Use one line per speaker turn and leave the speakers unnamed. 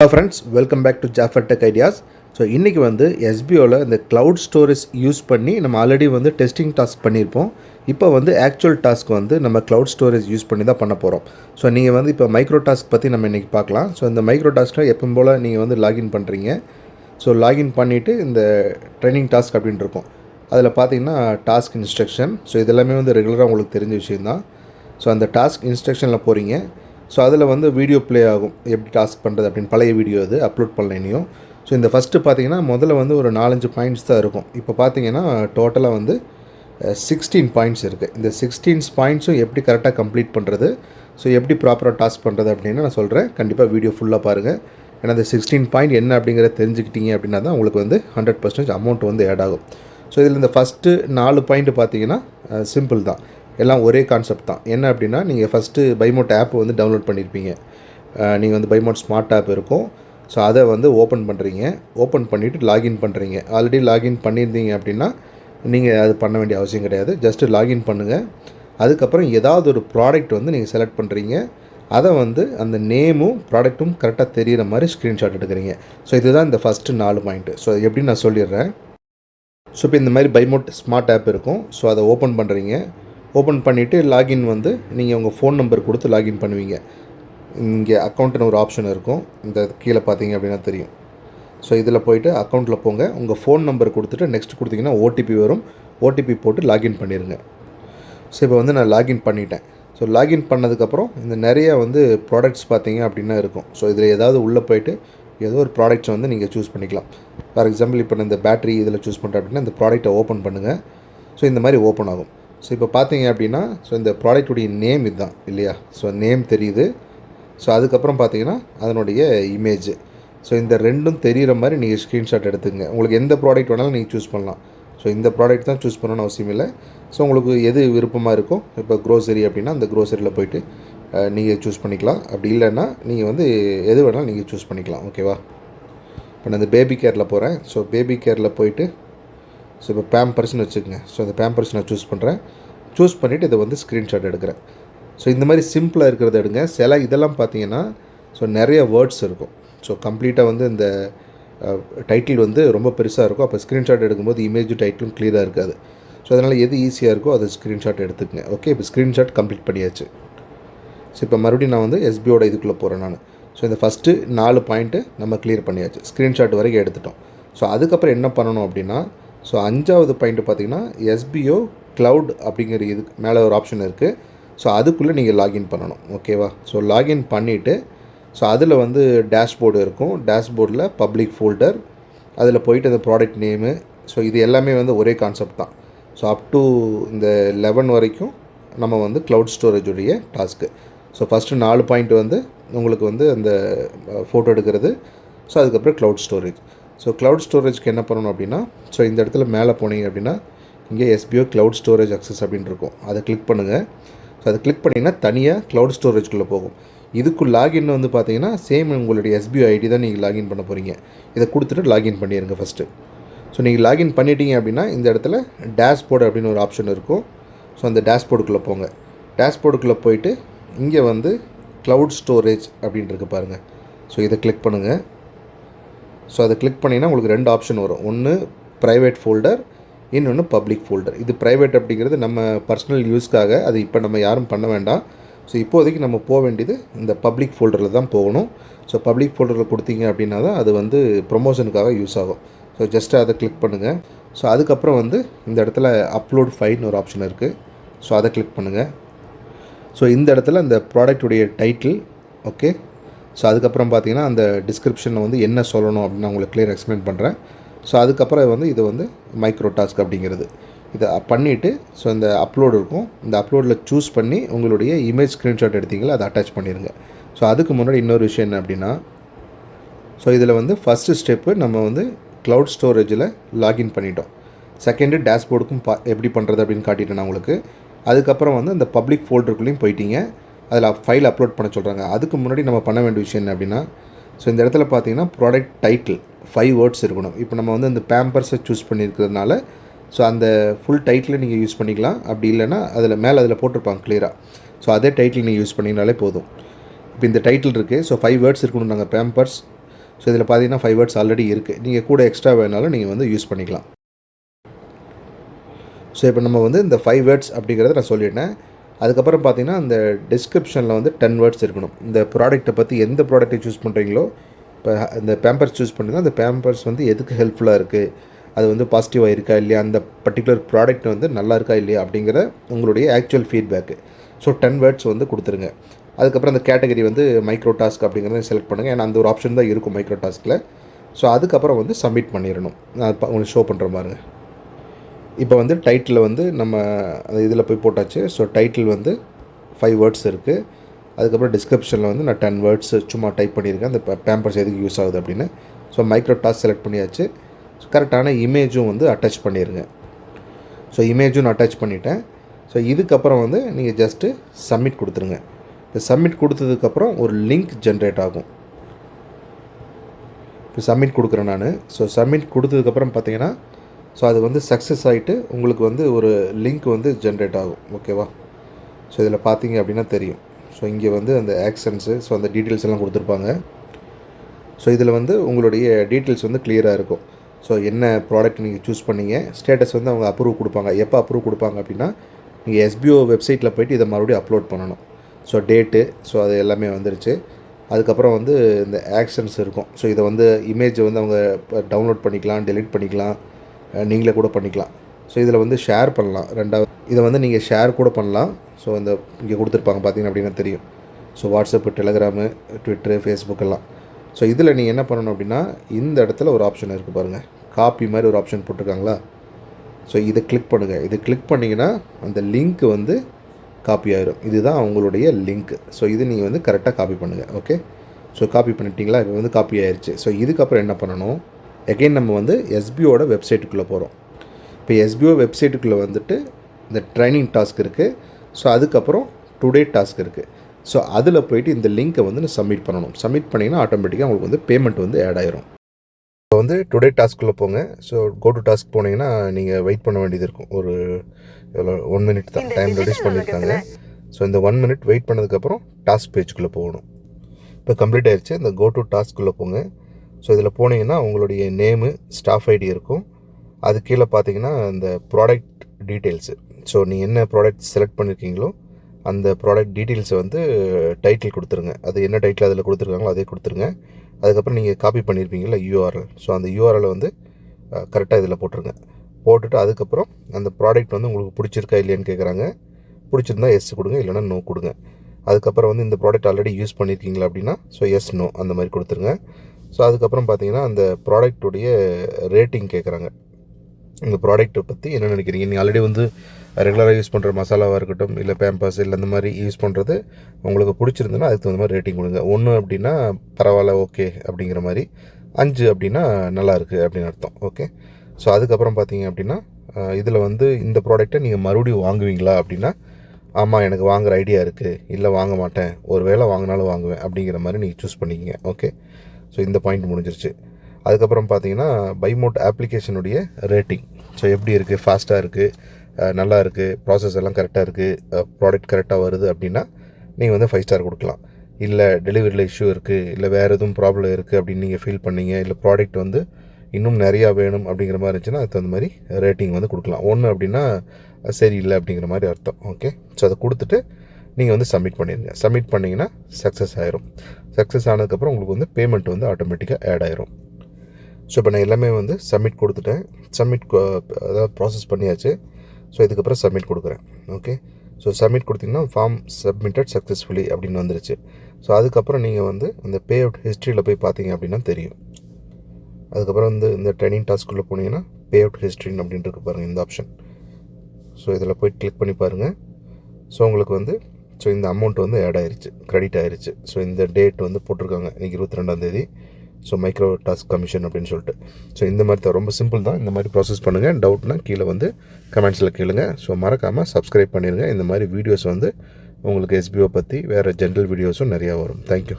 Hello friends welcome back to Jafar tech ideas so இன்றைக்கி வந்து எஸ்பிஓவில் இந்த க்ளவுட் ஸ்டோரேஜ் யூஸ் பண்ணி நம்ம ஆல்ரெடி வந்து டெஸ்டிங் டாஸ்க் பண்ணியிருப்போம் இப்போ வந்து ஆக்சுவல் டாஸ்க் வந்து நம்ம க்ளவுட் ஸ்டோரேஜ் யூஸ் பண்ணி தான் பண்ண போகிறோம் ஸோ நீங்கள் வந்து இப்போ மைக்ரோ டாஸ்க் பற்றி நம்ம இன்றைக்கி பார்க்கலாம். ஸோ இந்த மைக்ரோ டாஸ்க்கில் எப்பவும் போல் நீங்கள் வந்து லாகின் பண்ணுறீங்க ஸோ லாகின் பண்ணிவிட்டு இந்த ட்ரைனிங் டாஸ்க் அப்படின்னு இருக்கும். அதில் பார்த்தீங்கன்னா டாஸ்க் இன்ஸ்ட்ரக்ஷன் ஸோ இதெல்லாமே வந்து ரெகுலராக உங்களுக்கு தெரிஞ்ச விஷயந்தான் ஸோ அந்த டாஸ்க் இன்ஸ்ட்ரக்ஷனில் போகிறீங்க ஸோ அதில் வந்து வீடியோ ப்ளே ஆகும். எப்படி டாஸ்க் பண்ணுறது அப்படின்னு பழைய வீடியோ அது அப்லோட் பண்ணலைனியும் ஸோ இந்த ஃபஸ்ட்டு பார்த்தீங்கன்னா முதல்ல வந்து ஒரு நாலஞ்சு பாயிண்ட்ஸ் தான் இருக்கும். இப்போ பார்த்தீங்கன்னா டோட்டலாக வந்து சிக்ஸ்டீன் பாயிண்ட்ஸ் இருக்குது இந்த சிக்ஸ்டீன்ஸ் பாயிண்ட்ஸும் எப்படி கரெக்டாக கம்ப்ளீட் பண்ணுறது ஸோ எப்படி ப்ராப்பராக டாஸ்க் பண்ணுறது அப்படின்னு நான் சொல்கிறேன் கண்டிப்பாக வீடியோ ஃபுல்லாக பாருங்கள் ஏன்னா அந்த சிக்ஸ்டீன் பாயிண்ட் என்ன அப்படிங்கிறத தெரிஞ்சுக்கிட்டீங்க அப்படின்னா தான் உங்களுக்கு வந்து ஹண்ட்ரட் பர்சன்டேஜ் அமௌண்ட் வந்து ஆட் ஆகும். ஸோ இதில் இந்த ஃபஸ்ட்டு நாலு பாயிண்ட் பார்த்தீங்கன்னா சிம்பிள் தான். எல்லாம் ஒரே கான்செப்ட் தான். என்ன அப்படின்னா நீங்கள் ஃபஸ்ட்டு பைமோட் ஆப் வந்து டவுன்லோட் பண்ணியிருப்பீங்க நீங்கள் வந்து பைமோட் ஸ்மார்ட் ஆப் இருக்கும். ஸோ அதை வந்து ஓப்பன் பண்ணுறீங்க ஓப்பன் பண்ணிவிட்டு லாகின் பண்ணுறீங்க ஆல்ரெடி லாகின் பண்ணியிருந்தீங்க அப்படின்னா நீங்கள் அது பண்ண வேண்டிய அவசியம் கிடையாது. ஜஸ்ட்டு லாகின் பண்ணுங்கள் அதுக்கப்புறம் ஏதாவது ஒரு ப்ராடக்ட் வந்து நீங்கள் செலக்ட் பண்ணுறீங்க அதை வந்து அந்த நேமும் ப்ராடக்ட்டும் கரெக்டாக தெரிகிற மாதிரி ஸ்க்ரீன்ஷாட் எடுக்கிறீங்க. ஸோ இதுதான் இந்த ஃபஸ்ட்டு நாலு பாயிண்ட்டு ஸோ எப்படின்னு நான் சொல்லிடுறேன்? ஸோ இப்போ இந்த மாதிரி பைமோட் ஸ்மார்ட் ஆப் இருக்கும். ஸோ அதை ஓப்பன் பண்ணுறீங்க ஓப்பன் பண்ணிவிட்டு லாகின் வந்து நீங்கள் உங்கள் ஃபோன் நம்பர் கொடுத்து லாகின் பண்ணுவீங்க. இங்கே அக்கௌண்ட்டுன்னு ஒரு ஆப்ஷன் இருக்கும். இந்த கீழே பார்த்தீங்க அப்படின்னா தெரியும். ஸோ இதில் போயிட்டு அக்கௌண்ட்டில் போங்க. உங்கள் ஃபோன் நம்பர் கொடுத்துட்டு நெக்ஸ்ட் கொடுத்தீங்கன்னா ஓடிபி வரும். ஓடிபி போட்டு லாகின் பண்ணிடுங்க ஸோ இப்போ வந்து நான் லாகின் பண்ணிட்டேன். ஸோ லாகின் பண்ணதுக்கப்புறம் இந்த நிறைய வந்து ப்ராடக்ட்ஸ் பார்த்தீங்க அப்படின்னா இருக்கும். ஸோ இதில் ஏதாவது உள்ளே போயிட்டு ஏதோ ஒரு ப்ராடக்ட்ஸ் வந்து நீங்கள் சூஸ் பண்ணிக்கலாம். ஃபார் எக்ஸாம்பிள் இப்போ நான் இந்த பேட்டரி இதில் சூஸ் பண்ணுறேன் அப்படின்னா இந்த ப்ராடக்ட்டை ஓப்பன் பண்ணுங்கள் ஸோ இந்த மாதிரி ஓப்பன் ஆகும். ஸோ இப்போ பார்த்தீங்க அப்படின்னா ஸோ இந்த ப்ராடக்ட்டுடைய நேம் இதுதான் இல்லையா? ஸோ நேம் தெரியுது. ஸோ அதுக்கப்புறம் பார்த்தீங்கன்னா அதனுடைய இமேஜ் ஸோ இந்த ரெண்டும் தெரிகிற மாதிரி நீங்கள் ஸ்க்ரீன்ஷாட் எடுத்துங்க உங்களுக்கு எந்த ப்ராடக்ட் வேணாலும் நீங்கள் சூஸ் பண்ணலாம். ஸோ இந்த ப்ராடக்ட் தான் சூஸ் பண்ணணும்னு அவசியம் இல்லை. ஸோ உங்களுக்கு எது விருப்பமாக இருக்கோ இப்போ க்ரோசரி அப்படின்னா அந்த க்ரோசரியில் போயிட்டு நீங்கள் சூஸ் பண்ணிக்கலாம். அப்படி இல்லைன்னா நீங்கள் வந்து எது வேணாலும் நீங்கள் சூஸ் பண்ணிக்கலாம். ஓகேவா இப்போ நான் இந்த பேபி கேரில் போகிறேன் ஸோ பேபி கேரில் போயிட்டு ஸோ இப்போ பேம்பர்ஸ்னு வச்சுக்கோங்க. ஸோ அந்த பேம்பர்ஸ் நான் சூஸ் பண்ணுறேன் சூஸ் பண்ணிவிட்டு இதை வந்து ஸ்க்ரீன்ஷாட் எடுக்கிறேன். ஸோ இந்த மாதிரி சிம்பிளாக இருக்கிறத எடுங்க. சில இதெல்லாம் பார்த்தீங்கன்னா ஸோ நிறைய வேர்ட்ஸ் இருக்கும். ஸோ கம்ப்ளீட்டாக வந்து இந்த டைட்டில் வந்து ரொம்ப பெருசாக இருக்கும். அப்போ ஸ்க்ரீன்ஷாட் எடுக்கும்போது இமேஜ் டைட்டிலும் க்ளியராக இருக்காது. ஸோ அதனால் எது ஈஸியாக இருக்கோ அதை ஸ்க்ரீன்ஷாட் எடுத்துக்கங்க. ஓகே இப்போ ஸ்க்ரீன்ஷாட் கம்ப்ளீட் பண்ணியாச்சு. ஸோ இப்போ மறுபடியும் நான் வந்து எஸ்பியோட இதுக்குள்ளே போகிறேன் நான். ஸோ இந்த ஃபஸ்ட்டு நாலு பாயிண்ட்டு நம்ம க்ளியர் பண்ணியாச்சு. ஸ்க்ரீன்ஷாட் வரைக்கும் எடுத்துட்டோம். ஸோ அதுக்கப்புறம் என்ன பண்ணணும் அப்படின்னா ஸோ அஞ்சாவது பாயிண்ட்டு பார்த்தீங்கன்னா எஸ்பிஓ க்ளவுட் அப்படிங்கிற இதுக்கு மேலே ஒரு ஆப்ஷன் இருக்குது ஸோ அதுக்குள்ளே நீங்கள் லாகின் பண்ணணும் ஓகேவா ஸோ லாகின் பண்ணிவிட்டு ஸோ அதில் வந்து டேஷ்போர்டு இருக்கும். டேஷ்போர்டில் பப்ளிக் ஃபோல்டர் அதில் போயிட்டு அந்த ப்ராடக்ட் நேமு ஸோ இது எல்லாமே வந்து ஒரே கான்செப்ட் தான். ஸோ அப் டு இந்த லெவன் வரைக்கும் நம்ம வந்து க்ளவுட் ஸ்டோரேஜுடைய டாஸ்க்கு ஸோ ஃபஸ்ட்டு நாலு பாயிண்ட் வந்து உங்களுக்கு வந்து அந்த ஃபோட்டோ எடுக்கிறது. ஸோ அதுக்கப்புறம் க்ளவுட் ஸ்டோரேஜ் ஸோ க்ளவுட் ஸ்டோரேஜ்க்கு என்ன பண்ணணும் அப்படின்னா ஸோ இந்த இடத்துல மேலே போனீங்க அப்படின்னா இங்கே எஸ்பிஓ க்ளவுட் ஸ்டோரேஜ் அக்சஸ் அப்படின்னு இருக்கும். அதை கிளிக் பண்ணுங்கள் ஸோ அதை கிளிக் பண்ணிங்கன்னா தனியாக க்ளவுட் ஸ்டோரேஜ்குள்ளே போகும். இதுக்கு லாகின் வந்து பார்த்தீங்கன்னா சேம் உங்களுடைய எஸ்பிஓ ஐடி தான் நீங்கள் லாகின் பண்ண போகிறீங்க இதை கொடுத்துட்டு லாகின் பண்ணிடுங்க ஃபஸ்ட்டு ஸோ நீங்கள் லாகின் பண்ணிட்டீங்க அப்படின்னா இந்த இடத்துல டேஷ்போர்டு அப்படின்னு ஒரு ஆப்ஷன் இருக்கும். ஸோ அந்த டேஷ்போர்டுக்குள்ளே போங்க. டேஷ்போர்டுக்குள்ளே போயிட்டு இங்கே வந்து க்ளவுட் ஸ்டோரேஜ் அப்படின்ட்டு இருக்கு பாருங்கள் ஸோ இதை கிளிக் பண்ணுங்கள் ஸோ அதை கிளிக் பண்ணிங்கன்னா உங்களுக்கு ரெண்டு ஆப்ஷன் வரும். ஒன்று ப்ரைவேட் ஃபோல்டர் இன்னொன்று பப்ளிக் ஃபோல்டர் இது ப்ரைவேட் அப்படிங்கிறது நம்ம பர்சனல் யூஸ்க்காக அது இப்போ நம்ம யாரும் பண்ண வேண்டாம். ஸோ இப்போதைக்கு நம்ம போக வேண்டியது இந்த பப்ளிக் ஃபோல்டரில் தான் போகணும். ஸோ பப்ளிக் ஃபோல்டரில் கொடுத்தீங்க அப்படின்னா தான் அது வந்து ப்ரொமோஷனுக்காக யூஸ் ஆகும். ஸோ ஜஸ்ட்டு அதை கிளிக் பண்ணுங்கள் ஸோ அதுக்கப்புறம் வந்து இந்த இடத்துல அப்லோட் ஃபைல்னு ஒரு ஆப்ஷன் இருக்குது ஸோ அதை கிளிக் பண்ணுங்கள் ஸோ இந்த இடத்துல இந்த ப்ராடக்ட்டுடைய டைட்டில் ஓகே ஸோ அதுக்கப்புறம் பார்த்தீங்கன்னா அந்த டிஸ்கிரிப்ஷனில் வந்து என்ன சொல்லணும் அப்படின்னு நான் உங்களுக்கு கிளியர் எக்ஸ்பிளைன் பண்ணுறேன் ஸோ அதுக்கப்புறம் வந்து இது வந்து மைக்ரோ டாஸ்க் அப்படிங்கிறது. இதை பண்ணிவிட்டு ஸோ இந்த அப்லோடு இருக்கும். இந்த அப்லோடில் சூஸ் பண்ணி உங்களுடைய இமேஜ் ஸ்க்ரீன்ஷாட் எடுத்தீங்களா அதை அட்டாச் பண்ணிடுங்க ஸோ அதுக்கு முன்னாடி இன்னொரு விஷயம் என்ன அப்படின்னா ஸோ இதில் வந்து ஃபஸ்ட்டு ஸ்டெப்பு நம்ம வந்து க்ளவுட் ஸ்டோரேஜில் லாகின் பண்ணிட்டோம். செகண்டு டேஷ்போர்டுக்கும் பா எப்படி பண்ணுறது அப்படின்னு காட்டிட்டேன் நான் உங்களுக்கு. அதுக்கப்புறம் வந்து அந்த பப்ளிக் ஃபோல்டருக்குள்ளேயும் போயிட்டீங்க. அதில் ஃபைல் அப்லோட் பண்ண சொல்கிறாங்க அதுக்கு முன்னாடி நம்ம பண்ண வேண்டிய விஷயம் என்ன அப்படின்னா ஸோ இந்த இடத்துல பார்த்தீங்கன்னா ப்ராடக்ட் டைட்டில் ஃபைவ் வேர்ட்ஸ் இருக்கணும். இப்போ நம்ம வந்து அந்த பேம்பர்ஸை சூஸ் பண்ணியிருக்கிறதுனால ஸோ அந்த ஃபுல் டைட்டில் நீங்கள் யூஸ் பண்ணிக்கலாம். அப்படி இல்லைன்னா அதில் மேலே அதில் போட்டிருப்பாங்க கிளியராக ஸோ அதே டைட்டில் நீங்கள் யூஸ் பண்ணிங்கனாலே போதும். இப்போ இந்த டைட்டில் இருக்குது ஸோ ஃபைவ் வேர்ட்ஸ் இருக்கணும் நாங்கள் பேம்பர்ஸ் ஸோ இதில் பார்த்தீங்கன்னா ஃபைவ் வேர்ட்ஸ் ஆல்ரெடி இருக்குது நீங்கள் கூட எக்ஸ்ட்ரா வேணாலும் நீங்கள் வந்து யூஸ் பண்ணிக்கலாம். ஸோ இப்போ நம்ம வந்து இந்த ஃபைவ் வேர்ட்ஸ் அப்படிங்கிறத நான் சொல்லிட்டேன் அதுக்கப்புறம் பார்த்தீங்கன்னா அந்த டிஸ்கிரிப்ஷனில் வந்து டென் வேர்ட்ஸ் இருக்கணும். இந்த ப்ராடக்ட்டை பற்றி எந்த ப்ராடக்ட்டை சூஸ் பண்ணுறீங்களோ இப்போ இந்த பேம்பர்ஸ் சூஸ் பண்ணுறீங்கன்னா அந்த பேம்பர்ஸ் வந்து எதுக்கு ஹெல்ப்ஃபுல்லாக இருக்குது அது வந்து பாசிட்டிவாக இருக்கா இல்லையா? அந்த பர்டிகுலர் ப்ராடக்ட் வந்து நல்லா இருக்கா இல்லையா? அப்படிங்கிற உங்களுடைய actual feedback so ten words வந்து கொடுத்துருங்க. அதுக்கப்புறம் அந்த கேட்டகரி வந்து மைக்ரோ டாஸ்க் அப்படிங்கிறத செலக்ட் பண்ணுங்கள் ஏன்னா அந்த ஒரு ஆப்ஷன் தான் இருக்கும் மைக்ரோ டாஸ்கில் ஸோ அதுக்கப்புறம் வந்து சப்மிட் பண்ணிடணும். நான் உங்களுக்கு ஷோ பண்ணுற மாதிரி இப்போ வந்து டைட்டில் வந்து நம்ம அந்த இதில் போய் போட்டாச்சு. ஸோ டைட்டில் வந்து ஃபைவ் வேர்ட்ஸ் இருக்குது அதுக்கப்புறம் டிஸ்கிரிப்ஷனில் வந்து நான் டென் வேர்ட்ஸ் சும்மா டைப் பண்ணியிருக்கேன். அந்த பேம்பர்ஸ் எதுக்கு யூஸ் ஆகுது அப்படின்னு. ஸோ மைக்ரோ டாஸ்க் செலக்ட் பண்ணியாச்சு கரெக்டான இமேஜும் வந்து அட்டாச் பண்ணிடுங்க ஸோ இமேஜும் நான் அட்டாச் பண்ணிட்டேன். ஸோ இதுக்கப்புறம் வந்து நீங்கள் ஜஸ்ட்டு சப்மிட் கொடுத்துருங்க. இப்போ சப்மிட் கொடுத்ததுக்கப்புறம் ஒரு லிங்க் ஜென்ரேட் ஆகும். இப்போ சப்மிட் கொடுக்குறேன் நான். ஸோ சப்மிட் கொடுத்ததுக்கப்புறம் பார்த்தீங்கன்னா ஸோ அது வந்து சக்ஸஸ் ஆகிட்டு உங்களுக்கு வந்து ஒரு லிங்க் வந்து ஜென்ரேட் ஆகும். ஓகேவா ஸோ இதில் பார்த்தீங்க அப்படின்னா தெரியும். ஸோ இங்கே வந்து அந்த ஆக்ஷன்ஸு ஸோ அந்த டீட்டெயில்ஸ் எல்லாம் கொடுத்துருப்பாங்க. ஸோ இதில் வந்து உங்களுடைய டீட்டெயில்ஸ் வந்து கிளியராக இருக்கும். ஸோ என்ன ப்ராடக்ட் நீங்கள் சூஸ் பண்ணீங்க ஸ்டேட்டஸ் வந்து அவங்க அப்ரூவ் கொடுப்பாங்க. எப்போ அப்ரூவ் கொடுப்பாங்க அப்படின்னா நீங்கள் எஸ்பிஓ வெப்சைட்டில் போய்ட்டு இதை மறுபடியும் அப்லோட் பண்ணணும். ஸோ டேட்டு ஸோ அது எல்லாமே வந்துருச்சு. அதுக்கப்புறம் வந்து இந்த ஆக்ஷன்ஸ் இருக்கும். ஸோ இதை வந்து இமேஜை வந்து அவங்க டவுன்லோட் பண்ணிக்கலாம் டெலிட் பண்ணிக்கலாம். நீங்களே கூட பண்ணிக்கலாம். ஸோ இதில் வந்து ஷேர் பண்ணலாம். ரெண்டாவது இதை வந்து நீங்கள் ஷேர் கூட பண்ணலாம். ஸோ இந்த இங்கே கொடுத்துருப்பாங்க பார்த்தீங்கன்னா அப்படின்னா தெரியும். So WhatsApp Telegram Twitter Facebook எல்லாம். ஸோ இதில் நீங்கள் என்ன பண்ணணும் அப்படின்னா இந்த இடத்துல ஒரு ஆப்ஷன் இருக்குது பாருங்கள் காப்பி மாதிரி ஒரு ஆப்ஷன் போட்டிருக்காங்களா? ஸோ இதை கிளிக் பண்ணுங்கள் இது கிளிக் பண்ணிங்கன்னா அந்த லிங்க் வந்து காப்பி ஆயிரும். இதுதான் அவங்களுடைய லிங்க் ஸோ இது நீங்கள் வந்து கரெக்டாக காப்பி பண்ணுங்கள் ஓகே ஸோ காப்பி பண்ணிட்டீங்களா? இப்போ வந்து காப்பி ஆயிடுச்சு ஸோ இதுக்கப்புறம் என்ன பண்ணணும்? எகைன் நம்ம வந்து எஸ்பிஓட வெப்சைட்டுக்குள்ளே போகிறோம் இப்போ எஸ்பிஓ வெப்சைட்டுக்குள்ளே வந்துட்டு இந்த ட்ரைனிங் டாஸ்க் இருக்குது ஸோ அதுக்கப்புறம் டுடே டாஸ்க் இருக்குது ஸோ அதில் போயிட்டு இந்த லிங்க்கை வந்து சப்மிட் பண்ணணும். சப்மிட் பண்ணிங்கன்னா ஆட்டோமேட்டிக்காக உங்களுக்கு வந்து பேமெண்ட் வந்து ஆட் ஆயிரும். இப்போ வந்து டுடே டாஸ்க்குள்ளே போங்க. ஸோ கோ டு டாஸ்க் போனீங்கன்னா நீங்கள் வெயிட் பண்ண வேண்டியது இருக்கும். ஒரு எவ்வளோ ஒன் மினிட் தான். டைம் ரெடியூஸ் பண்ணியிருக்காங்க. ஸோ இந்த ஒன் மினிட் வெயிட் பண்ணதுக்கப்புறம் டாஸ்க் பேஜ்குள்ளே போகணும். இப்போ கம்ப்ளீட் ஆயிடுச்சு இந்த கோ டு டாஸ்க்குள்ளே போங்க. ஸோ இதில் போனீங்கன்னா உங்களுடைய நேமு ஸ்டாஃப் ஐடி இருக்கும். அது கீழே பார்த்தீங்கன்னா இந்த ப்ராடக்ட் டீட்டெயில்ஸு ஸோ நீங்கள் என்ன ப்ராடக்ட் செலக்ட் பண்ணியிருக்கீங்களோ அந்த ப்ராடக்ட் டீட்டெயில்ஸை வந்து டைட்டில் கொடுத்துருங்க. அது என்ன டைட்டில் அதில் கொடுத்துருக்காங்களோ அதே கொடுத்துருங்க. அதுக்கப்புறம் நீங்கள் காப்பி பண்ணியிருப்பீங்களா யூஆர்எல் ஸோ அந்த யூஆர்எல் வந்து கரெக்டாக இதில் போட்டுருங்க. போட்டுட்டு அதுக்கப்புறம் அந்த ப்ராடக்ட் வந்து உங்களுக்கு பிடிச்சிருக்கா இல்லையான்னு கேட்குறாங்க பிடிச்சிருந்தா எஸ் கொடுங்க இல்லைன்னா நோ கொடுங்க. அதுக்கப்புறம் வந்து இந்த ப்ராடக்ட் ஆல்ரெடி யூஸ் பண்ணியிருக்கீங்களா அப்படின்னா ஸோ எஸ் நோ அந்த மாதிரி கொடுத்துருங்க. ஸோ அதுக்கப்புறம் பார்த்தீங்கன்னா அந்த ப்ராடக்ட்டுடைய ரேட்டிங் கேட்குறாங்க இந்த ப்ராடக்ட்டை பற்றி என்ன நினைக்கிறீங்க? நீங்கள் ஆல்ரெடி வந்து ரெகுலராக யூஸ் பண்ணுற மசாலாவாக இருக்கட்டும் இல்லை பேம்பர்ஸ் இல்லை இந்த மாதிரி யூஸ் பண்ணுறது உங்களுக்கு பிடிச்சிருந்துன்னா அதுக்கு தகுந்த மாதிரி ரேட்டிங் கொடுங்க. ஒன்று அப்படின்னா பரவாயில்ல ஓகே அப்படிங்கிற மாதிரி. அஞ்சு அப்படின்னா நல்லா இருக்குது அப்படின்னு அர்த்தம் ஓகே ஸோ அதுக்கப்புறம் பார்த்தீங்க அப்படின்னா இதில் வந்து இந்த ப்ராடக்ட்டை நீங்கள் மறுபடியும் வாங்குவீங்களா அப்படின்னா ஆமாம் எனக்கு வாங்குற ஐடியா இருக்குது இல்லை வாங்க மாட்டேன். ஒரு வேளை வாங்கினாலும் வாங்குவேன் அப்படிங்கிற மாதிரி நீங்கள் சூஸ் பண்ணிக்கிங்க ஓகே ஸோ இந்த பாயிண்ட் முடிஞ்சிருச்சு. அதுக்கப்புறம் பார்த்தீங்கன்னா பைமோட் அப்ளிகேஷனுடைய ரேட்டிங் ஸோ எப்படி இருக்குது ஃபாஸ்ட்டாக இருக்குது நல்லா இருக்குது ப்ராசஸ் எல்லாம் கரெக்டாக இருக்குது ப்ராடக்ட் கரெக்டாக வருது அப்படின்னா நீங்கள் வந்து ஃபைவ் ஸ்டார் கொடுக்கலாம். இல்லை டெலிவரியில் இஷ்யூ இருக்குது இல்லை வேறு எதுவும் ப்ராப்ளம் இருக்குது அப்படின்னு நீங்கள் ஃபீல் பண்ணீங்க இல்லை ப்ராடக்ட் வந்து இன்னும் நிறையா வேணும் அப்படிங்கிற மாதிரி இருந்துச்சுன்னா அதுக்கு தகுந்த மாதிரி ரேட்டிங் வந்து கொடுக்கலாம். ஒன்று அப்படின்னா சரி இல்லை அப்படிங்கிற மாதிரி அர்த்தம். ஓகே ஸோ அதை கொடுத்துட்டு நீங்கள் வந்து சப்மிட் பண்ணிடுங்க சப்மிட் பண்ணிங்கன்னா சக்ஸஸ் ஆயிரும். சக்ஸஸ் ஆனதுக்கப்புறம் உங்களுக்கு வந்து பேமெண்ட் வந்து ஆட்டோமேட்டிக்காக ஆட் ஆயிரும். ஸோ இப்போ நான் எல்லாமே வந்து சப்மிட் கொடுத்துட்டேன். சப்மிட் அதாவது ப்ராசஸ் பண்ணியாச்சு. ஸோ இதுக்கப்புறம் சப்மிட் கொடுக்குறேன். ஓகே ஸோ சப்மிட் கொடுத்தீங்கன்னா ஃபார்ம் சப்மிட்டட் சக்ஸஸ்ஃபுல்லி அப்படின்னு வந்துருச்சு. ஸோ அதுக்கப்புறம் நீங்கள் வந்து அந்த பே அவுட் ஹிஸ்ட்ரியில் போய் பார்த்தீங்க அப்படின்னா தெரியும். அதுக்கப்புறம் வந்து இந்த ட்ரைனிங் டாஸ்க்குள்ளே போனீங்கன்னா பே அவுட் ஹிஸ்ட்ரின்னு அப்படின்ட்டு இருக்கு பாருங்கள் இந்த ஆப்ஷன் ஸோ இதில் போய் கிளிக் பண்ணி பாருங்கள் ஸோ உங்களுக்கு வந்து ஸோ இந்த அமௌண்ட் வந்து ஆட் ஆயிருச்சு கிரெடிட் ஆயிருச்சு. ஸோ இந்த டேட் வந்து போட்டிருக்காங்க இன்றைக்கி இருபத்தி ரெண்டாந்தேதி ஸோ மைக்ரோ டாஸ்க் கமிஷன் அப்படின்னு சொல்லிட்டு. ஸோ இந்த மாதிரி தான் ரொம்ப சிம்பிள் தான். இந்த மாதிரி ப்ராசஸ் பண்ணுங்கள் டவுட்னா கீழே வந்து கமெண்ட்ஸில் கேளுங்க. ஸோ மறக்காமல் சப்ஸ்கிரைப் பண்ணிடுங்க இந்த மாதிரி வீடியோஸ் வந்து உங்களுக்கு எஸ்பிஓ பற்றி வேறு ஜென்ரல் வீடியோஸும் நிறையா வரும். தேங்க்யூ